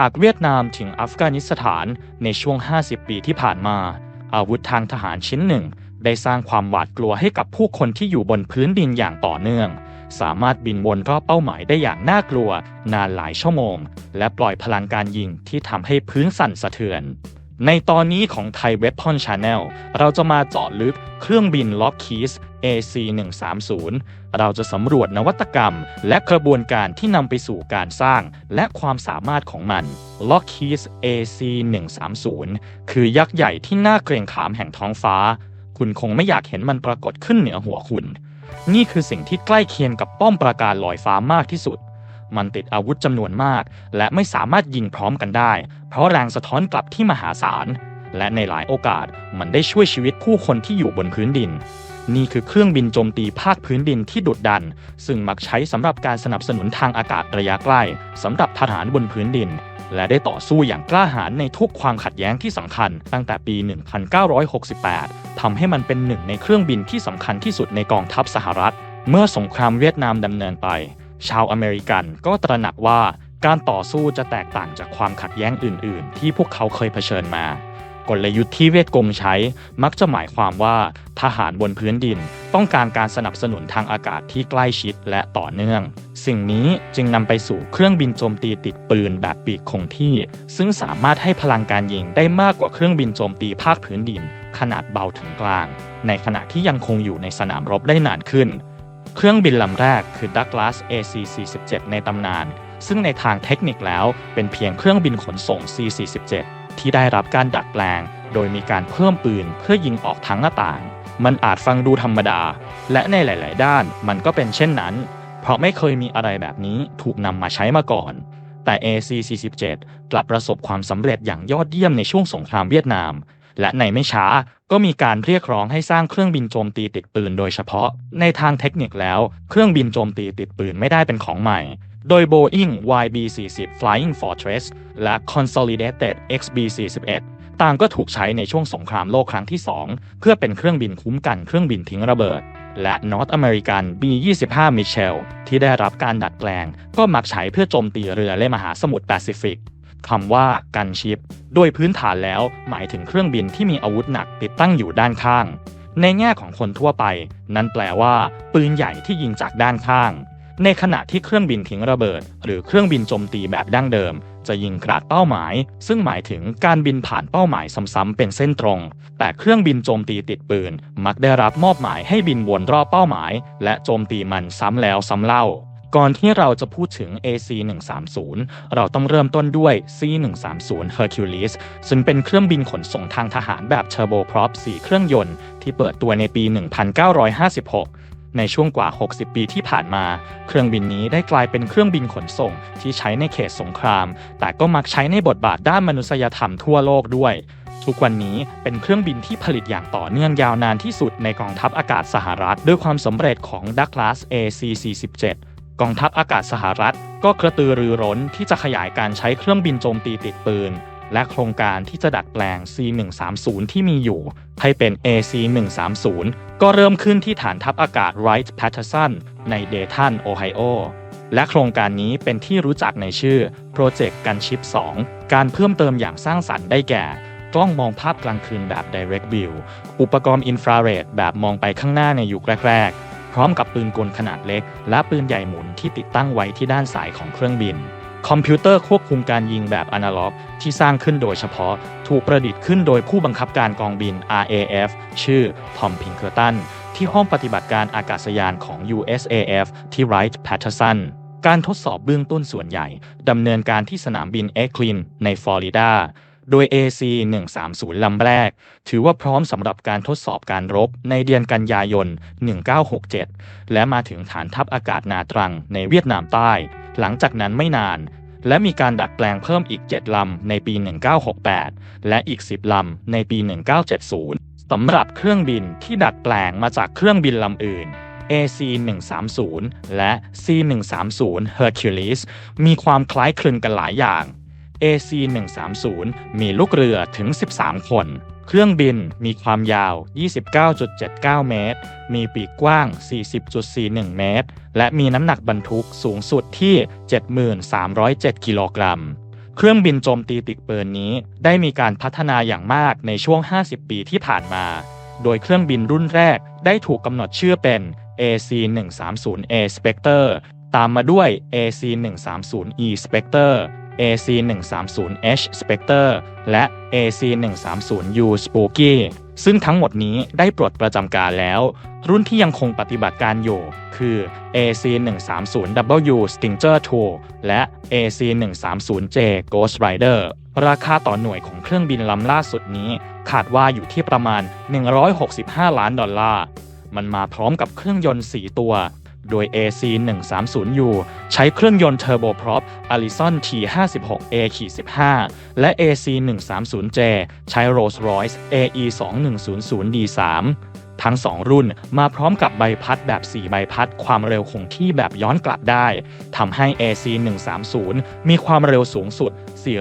จากเวียดนามถึงอัฟกานิสถานในช่วง 50 ปีที่ผ่านมา อาวุธทางทหารชิ้นหนึ่ง ได้สร้างความหวาดกลัวให้กับผู้คนที่อยู่บนพื้นดินอย่างต่อเนื่อง สามารถบินวนรอบเป้าหมายได้อย่างน่ากลัวนานหลายชั่วโมง และปล่อยพลังการยิงที่ทำให้พื้นสั่นสะเทือน ในตอนนี้ของไทยเว็บพอนชาแนลเราจะมาเจาะลึกเครื่องบินล็อกคีส AC130 เราจะสำรวจนวัตกรรม และกระบวนการที่นำไปสู่การสร้าง และความสามารถของมัน Lockheed AC130 คือยักษ์ใหญ่ที่น่าเกรงขามแห่งท้องฟ้า คุณคงไม่อยากเห็นมันปรากฏขึ้นเหนือหัวคุณ นี่คือสิ่งที่ใกล้เคียงกับป้อมปราการลอยฟ้ามากที่สุด มันติดอาวุธจำนวนมาก และไม่สามารถยิงพร้อมกันได้ เพราะแรงสะท้อนกลับที่มหาศาล และในหลายโอกาสมันได้ช่วยชีวิตผู้คนที่อยู่บนพื้นดิน นี่คือเครื่องบินโจมตีภาคพื้นดินที่ดุดดัน ซึ่งมักใช้สำหรับการสนับสนุนทางอากาศระยะใกล้สำหรับทหารบนพื้นดิน และได้ต่อสู้อย่างกล้าหาญในทุกความขัดแย้งที่สำคัญ ตั้งแต่ปี 1968ทำให้มันเป็นหนึ่งในเครื่องบินที่สำคัญที่สุดในกองทัพสหรัฐเมื่อสงครามเวียดนามดำเนินไป ชาวอเมริกันก็ตระหนักว่าการต่อสู้จะแตกต่างจากความขัดแย้งอื่น ๆ ที่พวกเขาเคยเผชิญมากลยุทธ์ที่เวียดกงใช้มักจะหมายความว่าทหารบนพื้นดิน ต้องการการสนับสนุนทางอากาศที่ใกล้ชิดและต่อเนื่อง สิ่งนี้จึงนำไปสู่เครื่องบินโจมตีติดปืนแบบปีกคงที่ ซึ่งสามารถให้พลังการยิงได้มากกว่าเครื่องบินโจมตีภาคพื้นดิน ขนาดเบาถึงกลาง ในขณะที่ยังคงอยู่ในสนามรบได้นานขึ้น เครื่องบินลำแรกคือ Douglas AC-47 ในตำนาน ซึ่งในทางเทคนิคแล้วเป็นเพียงเครื่องบินขนส่ง C-47 ที่ได้รับการดัดแปลง โดยมีการเพิ่มปืนเพื่อยิงออกทั้งหน้าต่าง มันอาจฟังดูธรรมดา และในหลาย ๆ ด้านมันก็เป็นเช่นนั้น เพราะไม่เคยมีอะไรแบบนี้ถูกนำมาใช้มาก่อน แต่ AC-47 กลับประสบความสำเร็จอย่างยอดเยี่ยมในช่วงสงครามเวียดนาม และในไม่ช้าก็มีการเรียกร้องให้สร้างเครื่องบินโจมตีติดปืนโดยเฉพาะ ในทางเทคนิคแล้ว เครื่องบินโจมตีติดปืนไม่ได้เป็นของใหม่ โดย Boeing YB-40 Flying Fortress และ Consolidated XB-41 ต่างก็ถูกใช้ในช่วงสงครามโลกครั้งที่ 2 เพื่อเป็นเครื่องบินคุ้มกันเครื่องบินทิ้งระเบิด และ North American B-25 Mitchell ที่ได้รับการดัดแปลง ก็มักใช้เพื่อโจมตีเรือเล่มหาสมุทรแปซิฟิก คำว่ากันชิป โดยพื้นฐานแล้วหมายถึงเครื่องบินที่มีอาวุธหนักติดตั้งอยู่ด้านข้าง ในแง่ของคนทั่วไป นั่นแปลว่า ปืนใหญ่ที่ยิงจากด้านข้าง ในขณะที่เครื่องบินทิ้งระเบิด หรือเครื่องบินโจมตีแบบดั้งเดิม จะยิงกราดเป้าหมาย ซึ่งหมายถึงการบินผ่านเป้าหมายซ้ำๆเป็นเส้นตรง แต่เครื่องบินโจมตีติดปืน มักได้รับมอบหมายให้บินวนรอบเป้าหมาย และโจมตีมันซ้ำแล้วซ้ำเล่า ก่อนที่เราจะพูดถึง AC-130 เราต้องเริ่มต้นด้วย C-130 Hercules ซึ่งเป็นเครื่องบินขนส่งทางทหารแบบเทอร์โบพรอป4เครื่องยนต์ ที่เปิดตัวในปี 1956ในช่วงกว่า 60 ปีที่ผ่านมา เครื่องบินนี้ได้กลายเป็นเครื่องบินขนส่งที่ใช้ในเขตสงคราม แต่ก็มักใช้ในบทบาทด้านมนุษยธรรมทั่วโลกด้วย ทุกวันนี้เป็นเครื่องบินที่ผลิตอย่างต่อเนื่องยาวนานที่สุดในกองทัพอากาศสหรัฐ ด้วยความสำเร็จของ Douglas AC-47 กองทัพอากาศสหรัฐ ก็กระตือรือร้นที่จะขยายการใช้เครื่องบินโจมตีติดปืน และโครงการที่จะดัดแปลง C-130 ที่มีอยู่ ให้เป็น AC-130 ก็เริ่มขึ้นที่ฐานทัพอากาศ Wright Patterson ในเดทันโอไฮโอและโครงการนี้เป็นที่รู้จักในชื่อ Project Gunship 2การเพิ่มเติมอย่างสร้างสรรค์ได้แก่กล้องมองภาพกลางคืนแบบ Direct View อุปกรณ์อินฟราเรดแบบมองไปข้างหน้าในยุคแรกๆ ร้อมกับปืนกลขนาดเล็ก และปืนใหญ่หมุนที่ติดตั้งไว้ที่ด้านซ้ายของเครื่องบิน คอมพิวเตอร์ควบคุมการยิงแบบอนาล็อก ที่สร้างขึ้นโดยเฉพาะ ถูกประดิษฐ์ขึ้นโดยผู้บังคับการกองบิน RAF ชื่อทอมพิงเกอร์ตันที่ห้องปฏิบัติการอากาศยานของ USAF ที่ Wright Patterson การทดสอบเบื้องต้นส่วนใหญ่ดำเนินการที่สนามบินเอ็กลินในฟลอริดา โดย AC-130 ลำแรก ถือว่าพร้อมสำหรับการทดสอบการรบในเดือนกันยายน 1967 และมาถึงฐานทัพอากาศนาตรังในเวียดนามใต้ หลังจากนั้นไม่นาน และมีการดัดแปลงเพิ่มอีก 7 ลำในปี 1968 และอีก 10 ลำในปี 1970 สำหรับเครื่องบินที่ดัดแปลงมาจากเครื่องบินลำอื่น AC-130 และ C-130 Hercules มีความคล้ายคลึงกันหลายอย่าง AC-130 มีลูกเรือถึง 13 คน เครื่องบินมีความยาว 29.79 เมตร มีปีกกว้าง 40.41 เมตร และมีน้ำหนักบรรทุกสูงสุดที่ 7307 กิโลกรัม เครื่องบินโจมตีติดปืนนี้ได้มีการพัฒนาอย่างมากในช่วง 50 ปีที่ผ่านมา โดยเครื่องบินรุ่นแรกได้ถูกกำหนดชื่อเป็น AC-130A Spectre ตามมาด้วย AC-130E Spectre AC-130H Spectre และ AC-130U Spooky ซึ่งทั้งหมดนี้ได้ปลดประจำการแล้ว รุ่นที่ยังคงปฏิบัติการอยู่ คือ AC-130W Stinger II และ AC-130J Ghost Rider ราคาต่อหน่วยของเครื่องบินลำล่าสุดนี้ คาดว่าอยู่ที่ประมาณ 165 ล้านดอลลาร์ มันมาพร้อมกับเครื่องยนต์ 4 ตัว โดย AC-130U ใช้เครื่องยนต์เทอร์โบพร็อป Allison T56A-15 และ AC-130J ใช้ Rolls-Royce AE2100D3 ทั้ง 2 รุ่นมาพร้อมกับใบพัดแบบ 4 ใบพัด ความเร็วคงที่แบบย้อนกลับได้ ทำให้ AC-130 มีความเร็วสูงสุด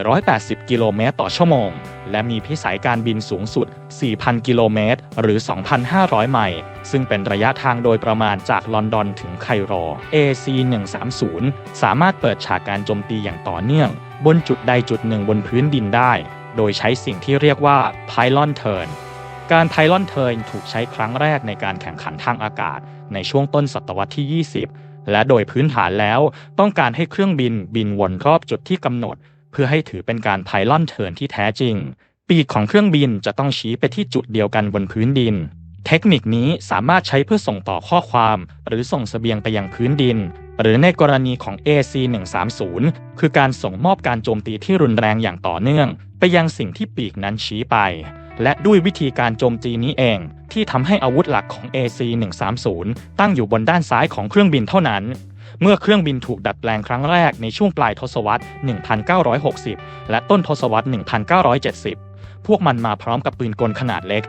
480 กิโลเมตรต่อชั่วโมง และมีพิสัยการบินสูงสุด 4,000 กิโลเมตร หรือ 2,500 ไมล์ซึ่งเป็นระยะทางโดยประมาณจากลอนดอนถึงไคโร AC-130 สามารถเปิดฉากการโจมตีอย่างต่อเนื่อง บนจุดใดจุดหนึ่งบนพื้นดินได้ โดยใช้สิ่งที่เรียกว่า Pylon Turn การไพลอนเทิร์นถูกใช้ครั้งแรกในการแข่งขันทางอากาศ ในช่วงต้นศตวรรษที่ 20 และโดยพื้นฐานแล้วต้องการให้เครื่องบินบินวนรอบจุดที่กำหนด พื่อให้ถือเป็นการไพลอนเทิร์นที่แท้จริง ปีกของเครื่องบินจะต้องชี้ไปที่จุดเดียวกันบนพื้นดิน เทคนิคนี้สามารถใช้เพื่อส่งต่อข้อความ หรือส่งเสบียงไปยังพื้นดิน หรือในกรณีของ AC-130 คือการส่งมอบการโจมตีที่รุนแรงอย่างต่อเนื่อง ไปยังสิ่งที่ปีกนั้นชี้ไป และด้วยวิธีการโจมตีนี้เอง ที่ทำให้อาวุธหลักของ AC-130 ตั้งอยู่บนด้านซ้ายของเครื่องบินเท่านั้น เมื่อเครื่องบินถูกดัดแปลงครั้งแรกในช่วงปลายทศวรรษ 1960 และต้นทศวรรษ 1970 พวกมันมาพร้อมกับปืนกลขนาดเล็ก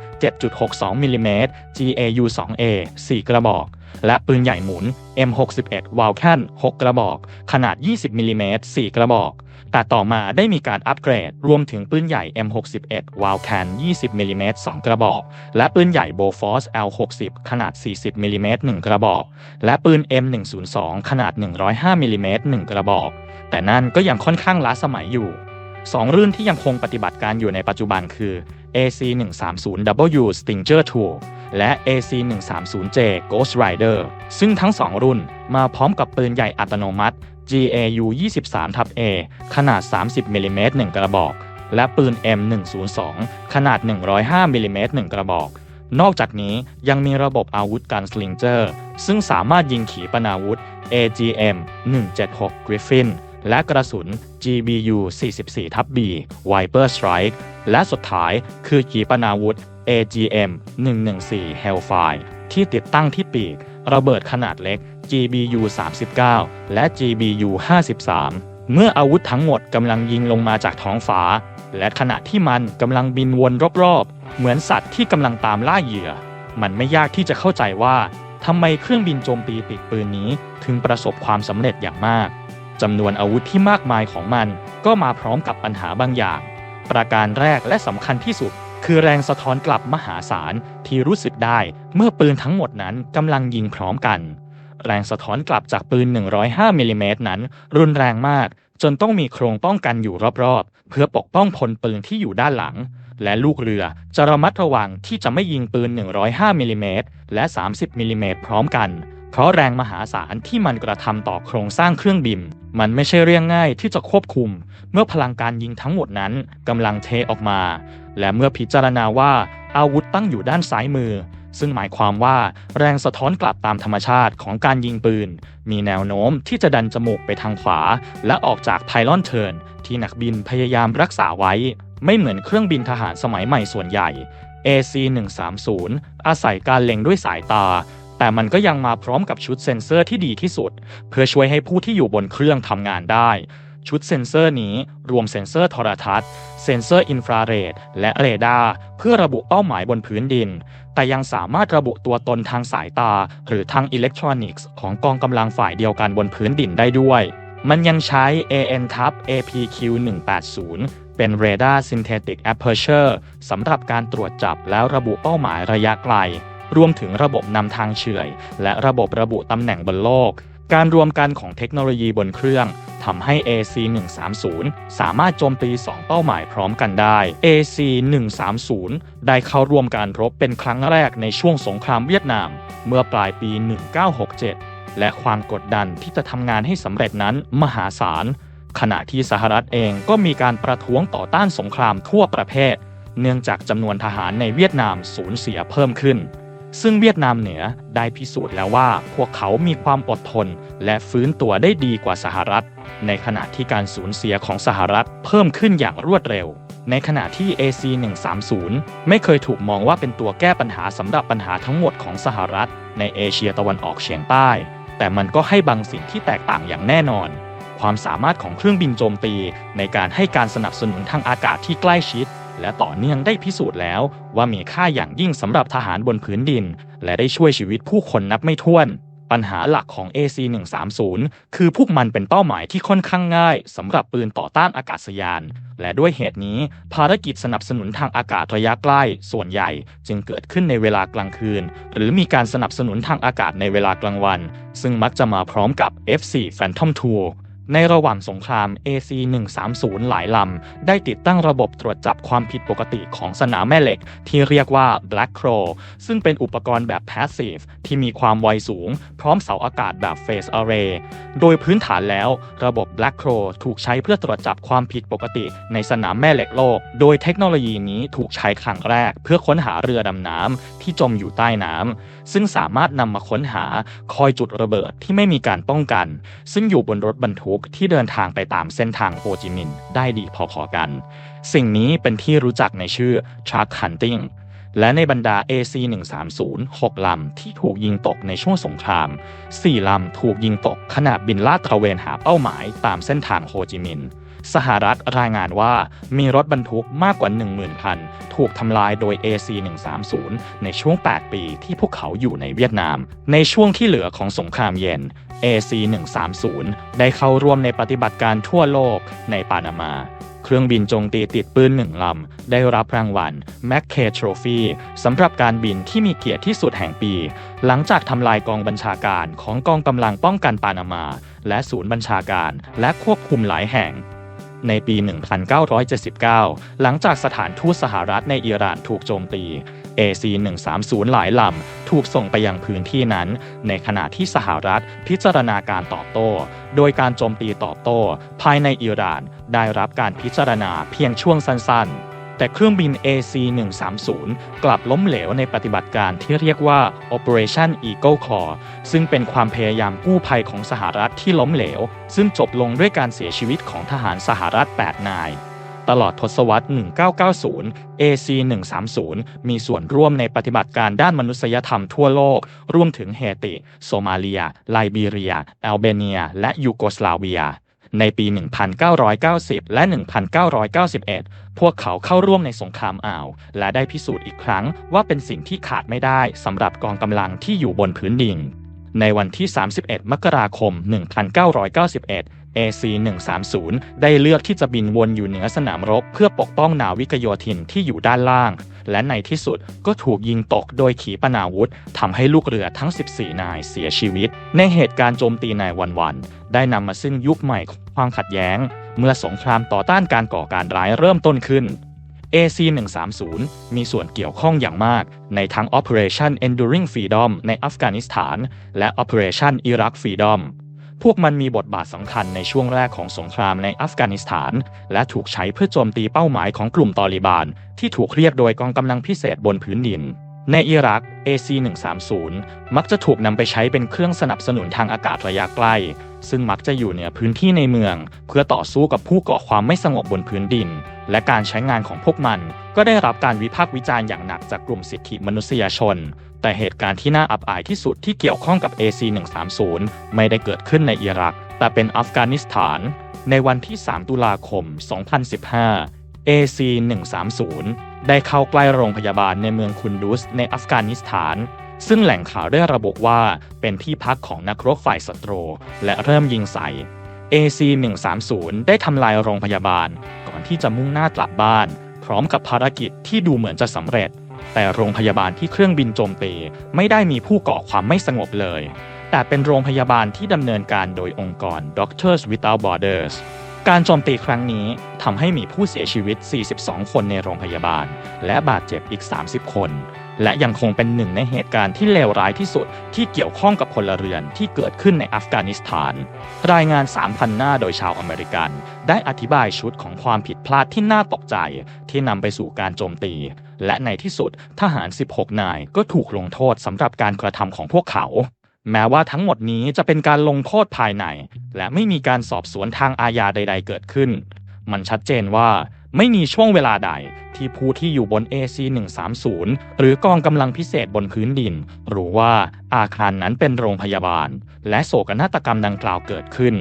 7.62 มิลลิเมตร GAU-2A 4 กระบอก และปืนใหญ่หมุน M61 w a l c a n 6กระบอก ขนาด 20 มิลลิเมตร 4 กระบอก แต่ต่อมาได้มีการอัปเกรด รวมถึงปืนใหญ่ M61 w a l c a n 20มิลลิเมตร2กระบอก และปืนใหญ่ Bofors L60 ขนาด 40มิลลิเมตร1กระบอก และปืน M102 ขนาด 105มิลลิเมตร1กระบอก แต่นั่นก็ยังค่อนข้างล้าสมัยอยู่สองรุ่นที่ยังคงปฏิบัติการอยู่ในปัจจุบันคือ AC130W Stinger II และ AC130J Ghost Rider ซึ่งทั้งสองรุ่นมาพร้อมกับปืนใหญ่อัตโนมัติ GAU 23 A ขนาด 30มิลลิเมตร1กระบอก และปืน M102 ขนาด 105มิลลิเมตร1กระบอก นอกจากนี้ยังมีระบบอาวุธกันสลิงเจอร์ ซึ่งสามารถยิงขีปนาวุธ AGM 176 Griffin และกระสุน GBU 44ทับ B Viper Strike และสุดท้ายคือขีปนาวุธ AGM 114 Hellfire ที่ติดตั้งที่ปีก ระเบิดขนาดเล็ก GBU 39 และ GBU 53 เมื่ออาวุธทั้งหมดกำลังยิงลงมาจากท้องฟ้า และขณะที่มันกำลังบินวนรอบๆ เหมือนสัตว์ที่กำลังตามล่าเหยื่อ มันไม่ยากที่จะเข้าใจว่าทำไมเครื่องบินโจมตีปีกปืนนี้ถึงประสบความสำเร็จอย่างมากจำนวนอาวุธที่มากมายของมันก็มาพร้อมกับปัญหาบางอย่าง ประการแรกและสำคัญที่สุด คือแรงสะท้อนกลับมหาศาลที่รู้สึกได้เมื่อปืนทั้งหมดนั้นกำลังยิงพร้อมกัน แรงสะท้อนกลับจากปืน 105มิลลิเมตรนั้น รุนแรงมาก จนต้องมีโครงป้องกันอยู่รอบๆ เพื่อปกป้องพลปืนที่อยู่ด้านหลัง และลูกเรือจะระมัดระวังที่จะไม่ยิงปืน 105มิลลิเมตรและ 30มิลลิเมตรพร้อมกัน เพราะแรงมหาศาลที่มันกระทำต่อโครงสร้างเครื่องบิน มันไม่ใช่เรื่องง่ายที่จะควบคุม เมื่อพลังการยิงทั้งหมดนั้นกำลังเทออกมา และเมื่อพิจารณาว่าอาวุธตั้งอยู่ด้านซ้ายมือ ซึ่งหมายความว่าแรงสะท้อนกลับตามธรรมชาติของการยิงปืน มีแนวโน้มที่จะดันจมูกไปทางขวา และออกจากไพลอนเทิร์นที่นักบินพยายามรักษาไว้ ไม่เหมือนเครื่องบินทหารสมัยใหม่ส่วนใหญ่ AC-130 อาศัยการเล็งด้วยสายตา แต่มันก็ยังมาพร้อมกับชุดเซ็นเซอร์ที่ดีที่สุด เพื่อช่วยให้ผู้ที่อยู่บนเครื่องทำงานได้ ชุดเซ็นเซอร์นี้รวมเซ็นเซอร์โทรทัศน์ เซ็นเซอร์อินฟราเรดและเรดาร์เพื่อระบุเป้าหมายบนพื้นดิน แต่ยังสามารถระบุตัวตนทางสายตา หรือทางอิเล็กทรอนิกส์ของกองกำลังฝ่ายเดียวกันบนพื้นดินได้ด้วย มันยังใช้ AN ทับ APQ 180เป็น Radar Synthetic Aperture สำหรับการตรวจจับแล้วระบุเป้าหมายระยะไกล รวมถึงระบบนำทางเฉื่อย และระบบระบุตำแหน่งบนโลก การรวมกันของเทคโนโลยีบนเครื่องทำให้ AC-130 สามารถโจมตี 2 เป้าหมายพร้อมกันได้ AC-130 ได้เข้าร่วมการรบเป็นครั้งแรกในช่วงสงครามเวียดนาม เมื่อปลายปี 1967 และความกดดันที่จะทำงานให้สำเร็จนั้นมหาศาล ขณะที่สหรัฐเองก็มีการประท้วงต่อต้านสงครามทั่วประเทศ เนื่องจากจำนวนทหารในเวียดนามสูญเสียเพิ่มขึ้น ซึ่งเวียดนามเหนือได้พิสูจน์แล้วว่าพวกเขามีความอดทน และฟื้นตัวได้ดีกว่าสหรัฐ ในขณะที่การสูญเสียของสหรัฐเพิ่มขึ้นอย่างรวดเร็ว ในขณะที่ AC-130 ไม่เคยถูกมองว่าเป็นตัวแก้ปัญหาสำหรับปัญหาทั้งหมดของสหรัฐ ในเอเชียตะวันออกเฉียงใต้ แต่มันก็ให้บางสิ่งที่แตกต่างอย่างแน่นอน ความสามารถของเครื่องบินโจมตี ในการให้การสนับสนุนทางอากาศที่ใกล้ชิด และต่อเนื่องได้พิสูจน์แล้วว่ามีค่าอย่างยิ่งสำหรับทหารบนพื้นดิน และได้ช่วยชีวิตผู้คนนับไม่ถ้วน ปัญหาหลักของ AC-130 คือพวกมันเป็นเป้าหมายที่ค่อนข้างง่ายสำหรับปืนต่อต้านอากาศยาน และด้วยเหตุนี้ภารกิจสนับสนุนทางอากาศระยะใกล้ ส่วนใหญ่ จึงเกิดขึ้นในเวลากลางคืน หรือมีการสนับสนุนทางอากาศในเวลากลางวัน ซึ่งมักจะมาพร้อมกับ F4 Phantom II ในระหว่างสงคราม AC-130 หลายลำ ได้ติดตั้งระบบตรวจจับความผิดปกติของสนามแม่เหล็ก ที่เรียกว่า Black Crow ซึ่งเป็นอุปกรณ์แบบ Passive ที่มีความไวสูง พร้อมเสาอากาศแบบ Phase Array โดยพื้นฐานแล้วระบบ Black Crow ถูกใช้เพื่อตรวจจับความผิดปกติในสนามแม่เหล็กโลก โดยเทคโนโลยีนี้ถูกใช้ครั้งแรก เพื่อค้นหาเรือดำน้ำที่จมอยู่ใต้น้ำ ซึ่งสามารถนำมาค้นหาคอยจุดระเบิดที่ไม่มีการป้องกัน ซึ่งอยู่บนรถบรรทุกที่เดินทางไปตามเส้นทางโฮจิมินห์ได้ดีพอๆกัน สิ่งนี้เป็นที่รู้จักในชื่อ Truck Hunting และในบรรดา AC-130 6 ลำที่ถูกยิงตกในช่วงสงคราม 4 ลำถูกยิงตกขณะบินลาดตระเวนหาเป้าหมายตามเส้นทางโฮจิมินห์ สหรัฐรายงานว่ามีรถบรรทุกมากกว่า 10,000 คัน ถูกทำลายโดย AC-130 ในช่วง 8 ปีที่พวกเขาอยู่ในเวียดนาม ในช่วงที่เหลือของสงครามเย็น AC-130 ได้เข้าร่วมในปฏิบัติการทั่วโลกในปานามาเครื่องบินโจมตีติดปืนหนึ่งลำ ได้รับรางวัล m c k a y Trophy สำหรับการบินที่มีเกียรติที่สุดแห่งปี หลังจากทำลายกองบัญชาการของกองกำลังป้องกันปานามา และศูนย์บัญชาการ และควบคุมหลายแห่ง ในปี 1979 หลังจากสถานทูตสหรัฐในอิหร่านถูกโจมตี AC-130 หลายลำถูกส่งไปยังพื้นที่นั้น ในขณะที่สหรัฐพิจารณาการตอบโต้ โดยการโจมตีตอบโต้ ภายในอิหร่านได้รับการพิจารณาเพียงช่วงสั้นๆ แต่เครื่องบิน AC-130 กลับล้มเหลวในปฏิบัติการที่เรียกว่า Operation Eagle Claw ซึ่งเป็นความพยายามกู้ภัยของสหรัฐที่ล้มเหลว ซึ่งจบลงด้วยการเสียชีวิตของทหารสหรัฐ 8 นาย ตลอดทศวรรษ 1990 AC-130 มีส่วนร่วมในปฏิบัติการด้านมนุษยธรรมทั่วโลก รวมถึงเฮติ โซมาเลีย ไลบีเรียแอลเบเนีย และยูโกสลาเวีย ในปี 1990 และ 1991 พวกเขาเข้าร่วมในสงครามอ่าว และได้พิสูจน์อีกครั้งว่าเป็นสิ่งที่ขาดไม่ได้สำหรับกองกำลังที่อยู่บนพื้นดิน ในวันที่ 31 มกราคม 1991 AC-130 ได้เลือกที่จะบินวนอยู่เหนือสนามรบเพื่อปกป้องนาวิกโยธินที่อยู่ด้านล่าง และในที่สุดก็ถูกยิงตกโดยขีปนาวุธทำให้ลูกเรือทั้ง 14 นายเสียชีวิต ในเหตุการณ์โจมตีในวัน ได้นำมาซึ่งยุคใหม่ของความขัดแย้ง เมื่อสงครามต่อต้านการก่อการร้ายเริ่มต้นขึ้น AC-130 มีส่วนเกี่ยวข้องอย่างมากในทั้ง Operation Enduring Freedom ในอัฟกานิสถาน และ Operation Iraq Freedom พวกมันมีบทบาทสำคัญในช่วงแรกของสงครามในอัฟกานิสถาน และถูกใช้เพื่อโจมตีเป้าหมายของกลุ่มตอริบาน ที่ถูกเรียกโดยกองกำลังพิเศษบนพื้นดิน ในอิรัก AC-130 มักจะถูกนำไปใช้เป็นเครื่องสนับสนุนทางอากาศระยะใกล้ซึ่งมักจะอยู่เหนือพื้นที่ในเมือง เพื่อต่อสู้กับผู้ก่อความไม่สงบบนพื้นดิน และการใช้งานของพวกมัน ก็ได้รับการวิพากษ์วิจารณ์อย่างหนักจากกลุ่มสิทธิมนุษยชน แต่เหตุการณ์ที่น่าอับอายที่สุดที่เกี่ยวข้องกับ AC-130 ไม่ได้เกิดขึ้นในอิรัก แต่เป็นอัฟกานิสถาน ในวันที่ 3 ตุลาคม 2015 AC-130 ได้เข้าใกล้โรงพยาบาลในเมืองคุนดุสในอัฟกานิสถาน ซึ่งแหล่งข่าวได้ระบุว่าเป็นที่พักของนักรบฝ่ายศัตรู และเริ่มยิงใส่ AC-130 ได้ทำลายโรงพยาบาล ก่อนที่จะมุ่งหน้ากลับบ้าน พร้อมกับภารกิจที่ดูเหมือนจะสำเร็จ แต่โรงพยาบาลที่เครื่องบินโจมตีไม่ได้มีผู้ก่อความไม่สงบเลย แต่เป็นโรงพยาบาลที่ดำเนินการโดยองค์กร Doctors Without Borders การโจมตีครั้งนี้ทำให้มีผู้เสียชีวิต 42 คนในโรงพยาบาล และบาดเจ็บอีก 30 คน และยังคงเป็นหนึ่งในเหตุการณ์ที่เลวร้ายที่สุดที่เกี่ยวข้องกับพลเรือนที่เกิดขึ้นในอัฟกานิสถาน รายงาน 3,000 หน้าโดยชาวอเมริกัน ได้อธิบายชุดของความผิดพลาดที่น่าตกใจ ที่นำไปสู่การโจมตี และในที่สุดทหาร 16 นายก็ถูกลงโทษสำหรับการกระทำของพวกเขา แม้ว่าทั้งหมดนี้จะเป็นการลงโทษภายใน และไม่มีการสอบสวนทางอาญาใด ๆ เกิดขึ้น มันชัดเจนว่าไม่มีช่วงเวลาใดที่ผู้ที่อยู่บน AC-130 หรือกองกำลังพิเศษบนพื้นดิน รู้ว่าอาคารนั้นเป็นโรงพยาบาล และโศกนาฏกรรมดังกล่าวเกิดขึ้น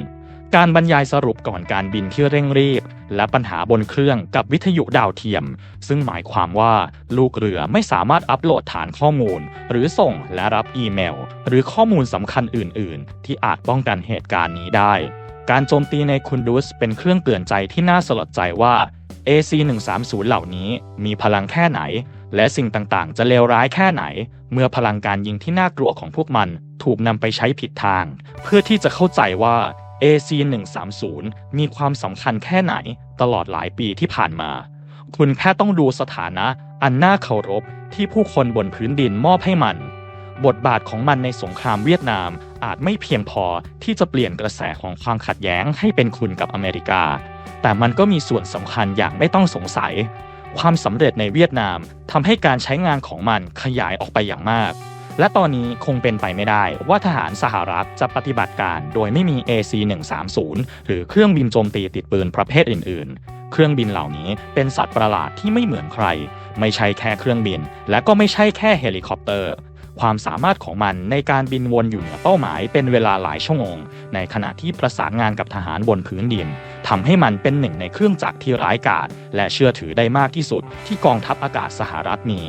การบรรยายสรุปก่อนการบินที่เร่งรีบ และปัญหาบนเครื่องกับวิทยุดาวเทียม ซึ่งหมายความว่าลูกเรือไม่สามารถอัปโหลดฐานข้อมูล หรือส่งและรับอีเมล หรือข้อมูลสำคัญอื่น ๆ ที่อาจป้องกันเหตุการณ์นี้ได้ การโจมตีในคุนดุสเป็นเครื่องเตือนใจที่น่าสลดใจว่า AC-130 เหล่านี้มีพลังแค่ไหน และสิ่งต่างๆ จะเลวร้ายแค่ไหน เมื่อพลังการยิงที่น่ากลัวของพวกมันถูกนำไปใช้ผิดทาง เพื่อที่จะเข้าใจว่า AC-130 มีความสำคัญแค่ไหนตลอดหลายปีที่ผ่านมา คุณแค่ต้องดูสถานะอันน่าเคารพที่ผู้คนบนพื้นดินมอบให้มัน บทบาทของมันในสงครามเวียดนามอาจไม่เพียงพอที่จะเปลี่ยนกระแสของความขัดแย้งให้เป็นคุณกับอเมริกา แต่มันก็มีส่วนสำคัญอย่างไม่ต้องสงสัย ความสำเร็จในเวียดนามทำให้การใช้งานของมันขยายออกไปอย่างมาก และตอนนี้คงเป็นไปไม่ได้ว่าทหารสหรัฐจะปฏิบัติการโดยไม่มี AC-130 หรือเครื่องบินโจมตีติดปืนประเภทอื่น ๆ เครื่องบินเหล่านี้เป็นสัตว์ประหลาดที่ไม่เหมือนใคร ไม่ใช่แค่เครื่องบิน และก็ไม่ใช่แค่เฮลิคอปเตอร์ ความสามารถของมันในการบินวนอยู่เหนือเป้าหมายเป็นเวลาหลายชั่วโมง ในขณะที่ประสานงานกับทหารบนพื้นดินทำให้มันเป็นหนึ่งในเครื่องจักรที่ร้ายกาจและเชื่อถือได้มากที่สุดที่กองทัพอากาศสหรัฐมี